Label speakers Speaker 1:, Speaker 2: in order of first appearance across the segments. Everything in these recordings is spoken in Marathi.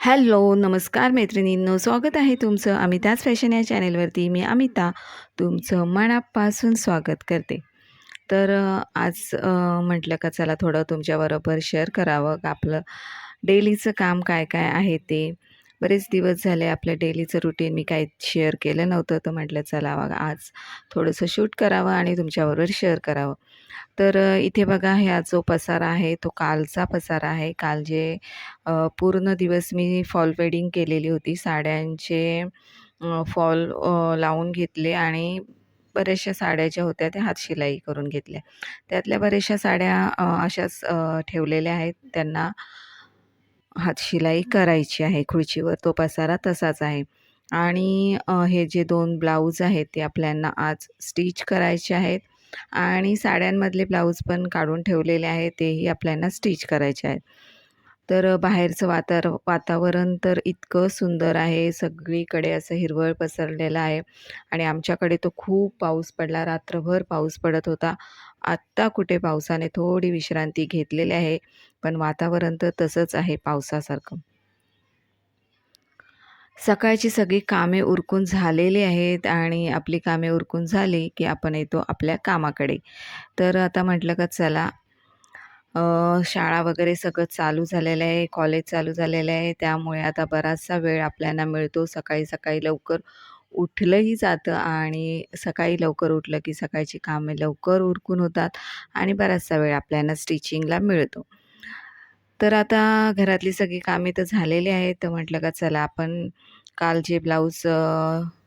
Speaker 1: हॅलो, नमस्कार मैत्रिणींनो, स्वागत आहे तुमचं अमिताज फॅशन या चॅनेलवरती. मी अमिता तुमचं मनापासून स्वागत करते. तर आज म्हटलं का चला थोडं तुमच्याबरोबर शेअर करावं का आपलं डेलीचं काम काय-काय आहे ते. बरेच दिवस झाले आपलं डेलीचं रुटीन मी काही शेअर केलं नव्हतं, तर म्हटलं चला बघा आज थोडंसं शूट करावं आणि तुमच्याबरोबर शेअर करावं. तर इथे बघा हा जो पसारा आहे तो कालचा पसारा आहे. काल जे पूर्ण दिवस मी फॉल वेडिंग केलेली होती. साड्यांचे फॉल लावून घेतले आणि बऱ्याचशा साड्या ज्या होत्या त्या हातशिलाई करून घेतल्या. त्यातल्या बऱ्याचशा साड्या अशाच ठेवलेल्या आहेत. त्यांना हातशिलाई करायची आहे खुर्चीवर. तो पसारा तसाच आहे. आणि हे जे दोन ब्लाऊज आहेत ते आपल्यांना आज स्टिच करायचे आहेत आणि साड्यांमधले ब्लाऊज पण काढून ठेवलेले आहेत, तेही आपल्याला स्टिच करायचे आहेत. तर बाहेरचं वातार वातावरण तर इतकं सुंदर आहे. सगळीकडे असं हिरवळ पसरलेलं आहे आणि आमच्याकडे तो खूप पाऊस पडला. रात्रभर पाऊस पडत होता. आत्ता कुठे पावसाने थोडी विश्रांती घेतलेली आहे, पण वातावरण तर तसंच आहे पावसासारखं. सकाळची सगळी कामे उरकून झालेली आहेत आणि आपली कामे उरकून झाली, की आपण येतो आपल्या कामाकडे. तर आता म्हटलं का चला शाळा वगैरे सगळं चालू झालेलं आहे, कॉलेज चालू झालेलं आहे. त्यामुळे आता बराचसा वेळ आपल्याला मिळतो. सकाळी-सकाळी लवकर उठलंही जातं आणि सकाळी लवकर उठलं, की सकाळची कामे लवकर उरकून होतात आणि बराचसा वेळ आपल्याला स्टिचिंगला मिळतो. तर आता घरातली सगळी कामे तर झालेली आहेत. तर म्हटलं का चला आपण काल जे ब्लाऊज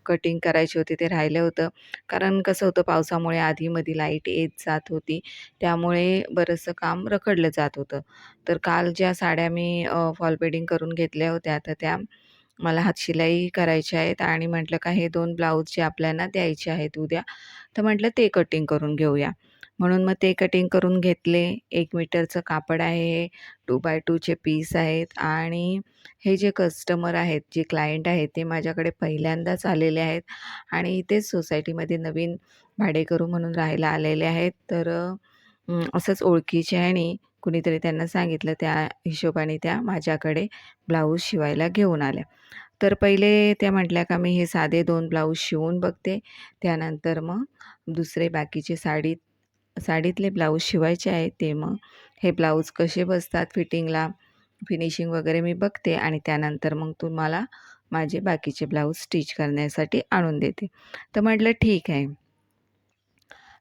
Speaker 1: कटिंग करायचे होते ते राहिलं होतं. कारण कसं होतं पावसामुळे आधीमध्ये लाइट येत जात होती. त्यामुळे बरंचसं काम रखडलं जात होतं. तर काल ज्या साड्या मी फॉल बेडिंग करून घेतल्या होत्या, तर त्या मला हातशिलाई करायच्या आहेत आणि म्हटलं का हे दोन ब्लाऊज जे आपल्याला द्यायचे आहेत उद्या, तर म्हटलं ते कटिंग करून घेऊया. म्हणून मग ते कटिंग करून घेतले. एक मीटरचं कापड आहे टू बाय टूचे पीस आहेत आणि हे जे कस्टमर आहेत, जे क्लायंट आहेत, ते माझ्याकडे पहिल्यांदाच आलेले आहेत आणि इथेच सोसायटीमध्ये नवीन भाडेकरू म्हणून राहायला आलेले आहेत. तर असंच ओळखीचे आणि कुणीतरी त्यांना सांगितलं, त्या हिशोबाने त्या माझ्याकडे ब्लाऊज शिवायला घेऊन आल्या. तर पहिले त्या म्हटल्या का मी हे साधे दोन ब्लाऊज शिवून बघते, त्यानंतर मग दुसरे बाकीचे साडीत साडीतले ब्लाऊज शिवायचे आहेत, ते मग हे ब्लाऊज कसे बसतात फिटिंगला, फिनिशिंग वगैरे मी बघते आणि त्यानंतर मग तुम्हाला माझे बाकीचे ब्लाऊज स्टिच करण्यासाठी आणून देते. तर म्हटलं ठीक आहे.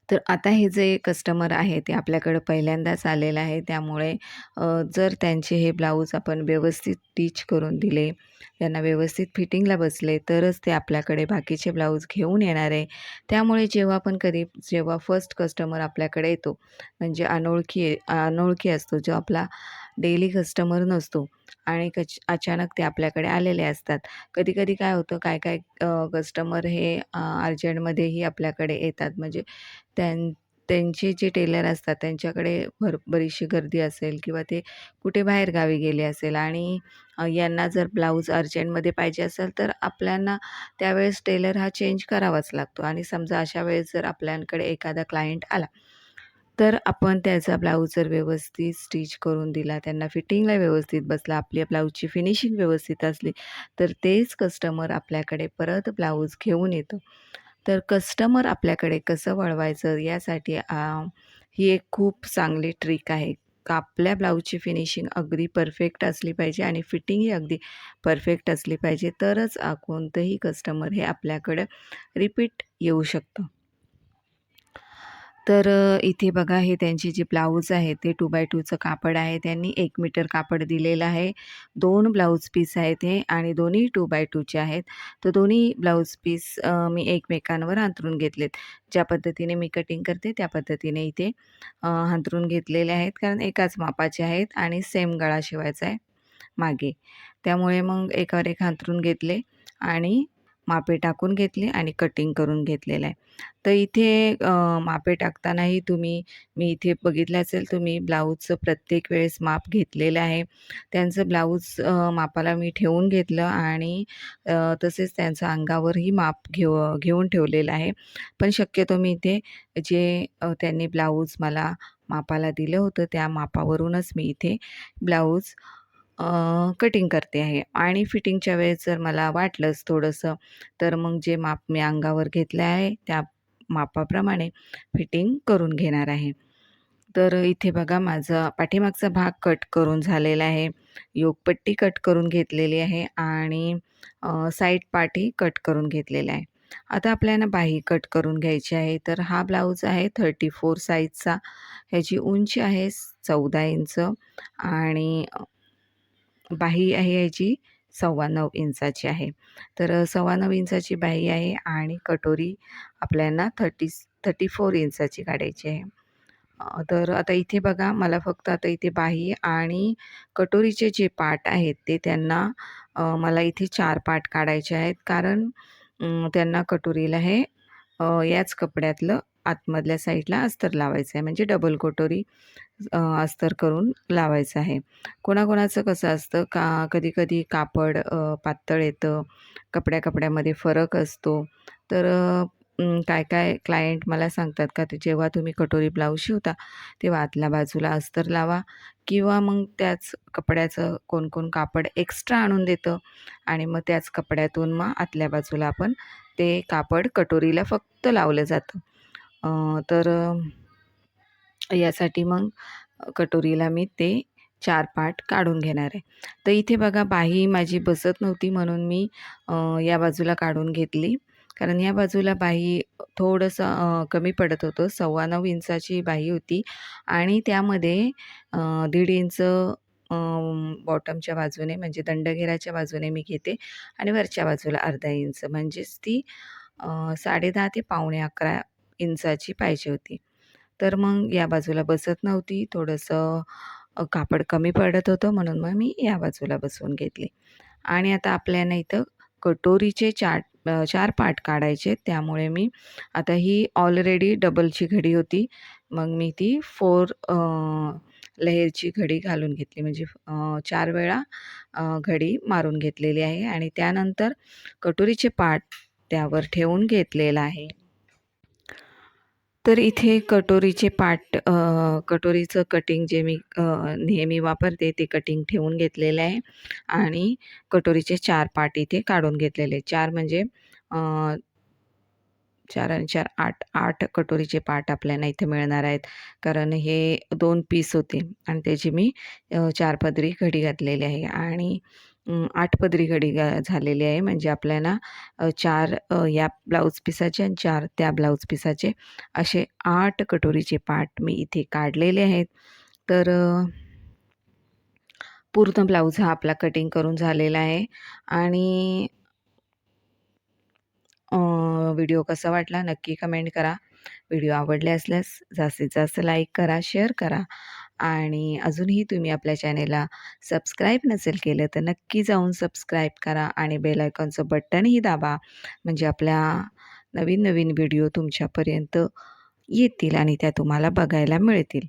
Speaker 1: तर आता हे जे कस्टमर आहे ते आपल्याकडं पहिल्यांदाच आलेलं आहे. त्यामुळे जर त्यांचे हे ब्लाऊज आपण व्यवस्थित स्टिच करून दिले, त्यांना व्यवस्थित फिटिंगला बसले, तरच ते आपल्याकडे बाकीचे ब्लाऊज घेऊन येणार आहे. त्यामुळे जेव्हा पण कधी जेव्हा फर्स्ट कस्टमर आपल्याकडे येतो, म्हणजे अनोळखी अनोळखी असतो, जो आपला डेली कस्टमर नसतो आणि कच अचानक ते आपल्याकडे आलेले असतात. कधी-कधी काय होतं, काय-काय कस्टमर हे अर्जंटमध्येही आपल्याकडे येतात. म्हणजे त्यां त्यांचे जे टेलर असतात त्यांच्याकडे भर बरीचशी गर्दी असेल किंवा ते कुठे बाहेरगावी गेले असेल आणि यांना जर ब्लाऊज अर्जंटमध्ये पाहिजे असेल तर आपल्यांना त्यावेळेस टेलर हा चेंज करावाच लागतो आणि समजा अशा वेळेस जर आपल्याकडे एखादा क्लायंट आला, तर आपण त्याचा ब्लाऊज जर व्यवस्थित स्टिच करून दिला, त्यांना फिटिंगला व्यवस्थित बसला, आपल्या ब्लाऊजची फिनिशिंग व्यवस्थित असली, तर तेच कस्टमर आपल्याकडे परत ब्लाऊज घेऊन येतो. तर कस्टमर आपल्याकडे कसं वळवायचं यासाठी ही एक खूप चांगली ट्रिक आहे. का आपल्या ब्लाऊजची फिनिशिंग अगदी परफेक्ट असली पाहिजे आणि फिटिंगही अगदी परफेक्ट असली पाहिजे, तरच कोणतंही कस्टमर हे आपल्याकडं रिपीट येऊ शकतं. तर इथे बघा हे त्यांची जी ब्लाऊज आहे ते टू बाय टूचं कापड आहे. त्यांनी एक मीटर कापड दिलेलं आहे. दोन ब्लाऊज पीस आहेत हे आणि दोन्ही टू बाय टूचे आहेत. तर दोन्ही ब्लाऊज पीस मी एकमेकांवर अंथरून घेतलेत. ज्या पद्धतीने मी कटिंग करते त्या पद्धतीने इथे अ, अंथरून घेतलेले आहेत. कारण एकाच मापाचे आहेत आणि सेम गळा शिवायचा आहे मागे. त्यामुळे मग एकावर एक अंथरून घेतले आणि मापे टाकून घेतले आणि कटिंग करून घेतलेलं आहे. तर इथे मापे टाकतानाही तुम्ही मी इथे बघितलं असेल तुम्ही ब्लाऊजचं प्रत्येक वेळेस माप घेतलेलं आहे. त्यांचं ब्लाऊज मापाला मी ठेवून घेतलं आणि तसेच त्यांचं अंगावरही माप घेऊ घेऊन ठेवलेलं आहे. पण शक्यतो मी इथे जे त्यांनी ब्लाऊज मला मापाला दिलं होतं त्या मापावरूनच मी इथे ब्लाऊज कटिंग करते आहे. आणि फिटिंगच्या वेळेस जर मला वाटलंच थोडंसं तर मग जे माप मी अंगावर घेतलं आहे त्या मापाप्रमाणे फिटिंग करून घेणार आहे. तर इथे बघा माझा पाठीमागचा भाग कट करून झालेला आहे. योगपट्टी कट करून घेतलेली आहे आणि साईड पाठी कट करून घेतलेला आहे. आता आपल्याला बाही कट करून घ्यायची आहे तर हा ब्लाऊज आहे थर्टी फोर साईजचा ह्याची उंची आहे चौदा इंच आणि बाही आहे याची सव्वा नऊ इंचाची आहे. तर सव्वा नऊ इंचाची बाही आहे आणि कटोरी आपल्याला थर्टी थर्टी फोर इंचाची काढायची आहे. तर आता इथे बघा मला फक्त आता इथे बाही आणि कटोरीचे जे पार्ट आहेत ते त्यांना मला इथे चार पार्ट काढायचे आहेत. कारण त्यांना कटोरीला हे याच कपड्यातलं आतमधल्या साईडला अस्तर लावायचं आहे. म्हणजे डबल कटोरी अस्तर करून लावायचं आहे. कोणाकोणाचं कसं असतं? का कधी कधी कापड पातळ येतं. कपड्या कपड्यामध्ये फरक असतो. तर काय काय क्लायंट मला सांगतात का ते जेव्हा तुम्ही कटोरी ब्लाऊज शिवता तेव्हा आतल्या बाजूला अस्तर लावा. किंवा मग त्याच कपड्याचं कोण कोण कापड एक्स्ट्रा आणून देतं. आणि मग त्याच कपड्यातून मग आतल्या बाजूला आपण ते कापड कटोरीला फक्त लावलं जातं. तर यासाठी मग कटोरीला मी ते चार पाट काढून घेणार आहे. तर इथे बघा बाही माझी बसत नव्हती म्हणून मी या बाजूला काढून घेतली. कारण या बाजूला बाही थोडंसं कमी पडत होतं. सव्वा नऊ इंचाची बाही होती. आणि त्यामध्ये दीड इंच बॉटमच्या बाजूने म्हणजे दंडघेराच्या बाजूने मी घेते. आणि वरच्या बाजूला अर्धा इंच. म्हणजेच ती साडेदहा ते पावणे अकरा इंचाची पाहिजे होती. तर मग या बाजूला बसत नव्हती. थोडंसं कापड कमी पडत होतं म्हणून मग मी या बाजूला बसवून घेतली. आणि आता आपल्याला इथं कटोरीचे चार चार पार्ट काढायचे. त्यामुळे मी आता ही ऑलरेडी डबलची घडी होती. मग मी ती फोर लहेरची घडी घालून घेतली. म्हणजे चार वेळा घडी मारून घेतलेली आहे. आणि त्यानंतर कटोरीचे पाट त्यावर ठेवून घेतलेला आहे. तर इथे कटोरीचे पाट कटोरीचं कटिंग जे मी नेहमी वापरते ते कटिंग ठेवून घेतलेलं आहे. आणि कटोरीचे चार पाट इथे काढून घेतलेले चार म्हणजे चार आणि चार आठ आठ कटोरीचे पाट आपल्याला इथे मिळणार आहेत. कारण हे दोन पीस होते आणि त्याची मी चार पदरी घडी घातलेली आहे. आणि आठ पदरी घडी झालेली आहे. म्हणजे आपल्याला चार या ब्लाऊज पिसाचे आणि चार त्या ब्लाऊज पिसाचे असे आठ कटोरीचे पाट मी इथे काढलेले आहेत. तर पूर्ण ब्लाऊज हा आपला कटिंग करून झालेला आहे. आणि व्हिडिओ कसा वाटला नक्की कमेंट करा. व्हिडिओ आवडले असल्यास जास्तीत जास्त लाईक करा शेअर करा. आणि अजूनही तुम्ही आपल्या चॅनेलला सबस्क्राईब नसेल केलं तर नक्की जाऊन सबस्क्राईब करा आणि बेलायकॉनचं बटनही दाबा. म्हणजे आपल्या नवीन नवीन व्हिडिओ तुमच्यापर्यंत येतील आणि त्या तुम्हाला बघायला मिळतील.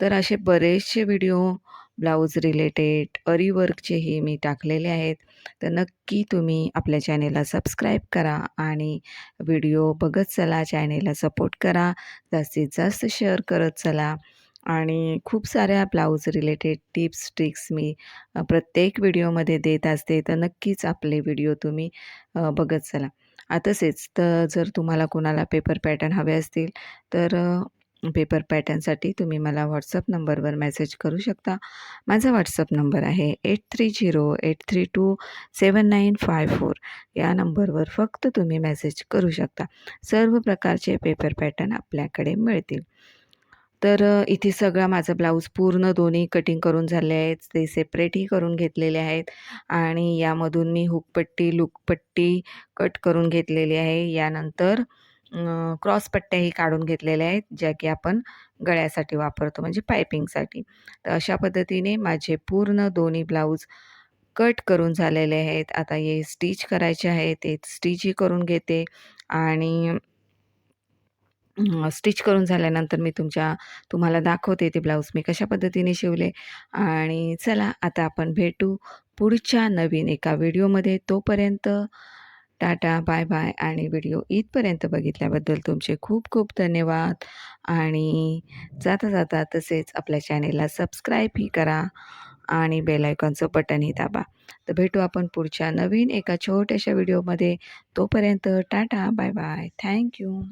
Speaker 1: तर असे बरेचसे व्हिडिओ ब्लाऊज रिलेटेड अरीवर्कचेही मी टाकलेले आहेत. तर नक्की तुम्ही आपल्या चॅनेलला सबस्क्राईब करा आणि व्हिडिओ बघत चला चॅनेलला सपोर्ट करा. जास्तीत जास्त शेअर करत चला. आणि खूप साऱ्या ब्लाऊज रिलेटेड टिप्स ट्रिक्स मी प्रत्येक व्हिडिओमध्ये देत असते. तर नक्कीच आपले व्हिडिओ तुम्ही बघत चला. तसेच तर जर तुम्हाला कोणाला पेपर पॅटर्न हवे असतील तर पेपर पॅटर्नसाठी तुम्ही मला व्हॉट्सअप नंबरवर मेसेज करू शकता. माझा व्हॉट्सअप नंबर आहे eight three zero eight three two seven nine five four. या नंबरवर फक्त तुम्ही मेसेज करू शकता. सर्व प्रकारचे पेपर पॅटर्न आपल्याकडे मिळतील. तर इथे सगळा माझा ब्लाऊज पूर्ण दोन्ही कटिंग करून झाले आहेत. ते सेपरेटही करून घेतलेले आहेत आणि यामधून मी हुकपट्टी लुकपट्टी कट करून घेतलेली आहे. यानंतर क्रॉस पट्ट्याही काढून घेतलेल्या आहेत ज्या की आपण गळ्यासाठी वापरतो म्हणजे पायपिंगसाठी तर अशा पद्धतीने माझे पूर्ण दोन्ही ब्लाऊज कट करून झालेले आहेत. आता हे स्टिच करायचे आहे ते स्टिचही करून घेते आणि स्टिच करून झाल्यानंतर मी तुमच्या तुम्हाला दाखवते ते ब्लाऊज मी कशा पद्धतीने शिवले. आणि चला आता आपण भेटू पुढच्या नवीन एका व्हिडिओमध्ये. तोपर्यंत टाटा बाय बाय. आणि व्हिडिओ इथपर्यंत बघितल्याबद्दल तुमचे खूप खूप धन्यवाद. आणि जाता जाता तसेच आपल्या चॅनेलला सबस्क्राईबही करा आणि बेलायकॉनचं बटनही दाबा. तर भेटू आपण पुढच्या नवीन एका छोट्याशा व्हिडिओमध्ये. तोपर्यंत टाटा बाय बाय. थँक्यू